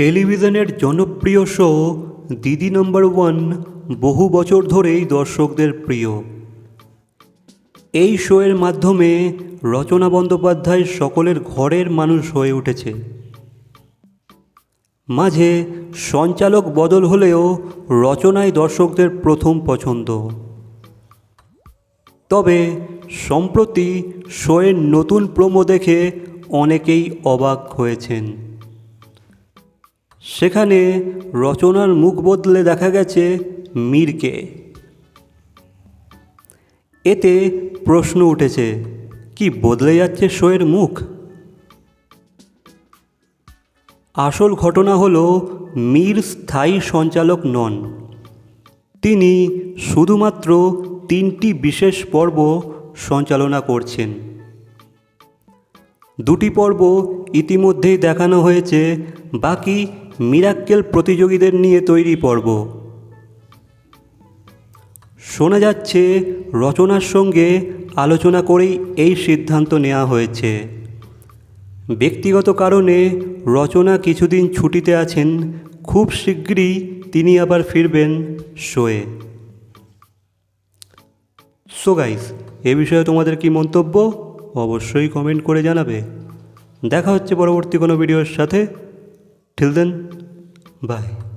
টেলিভিশনের জনপ্রিয় শো দিদি নম্বর ওয়ান বহু বছর ধরেই দর্শকদের প্রিয়। এই শোয়ের মাধ্যমে রচনা বন্দ্যোপাধ্যায় সকলের ঘরের মানুষ হয়ে উঠেছে। মাঝে সঞ্চালক বদল হলেও রচনায় দর্শকদের প্রথম পছন্দ। তবে সম্প্রতি শোয়ের নতুন প্রোমো দেখে অনেকেই অবাক হয়েছেন। সেখানে রচনার মুখ বদলে দেখা গেছে মীরকে। এতে প্রশ্ন উঠেছে, কি বদলে যাচ্ছে শোয়ের মুখ? আসল ঘটনা হল, মীর স্থায়ী সঞ্চালক নন। তিনি শুধুমাত্র তিনটি বিশেষ পর্ব সঞ্চালনা করছেন। দুটি পর্ব ইতিমধ্যেই দেখানো হয়েছে, বাকি মিরাক্কেল প্রতিযোগীদের নিয়ে তৈরি পর্ব। শোনা যাচ্ছে, রচনার সঙ্গে আলোচনা করেই এই সিদ্ধান্ত নেওয়া হয়েছে। ব্যক্তিগত কারণে রচনা কিছুদিন ছুটিতে আছেন, খুব শীঘ্রই তিনি আবার ফিরবেন শোয়ে। সো গাইস এ বিষয়ে তোমাদের কি মন্তব্য? অবশ্যই কমেন্ট করে জানাবে। দেখা হচ্ছে পরবর্তী কোনো ভিডিওর সাথে। Till then, bye.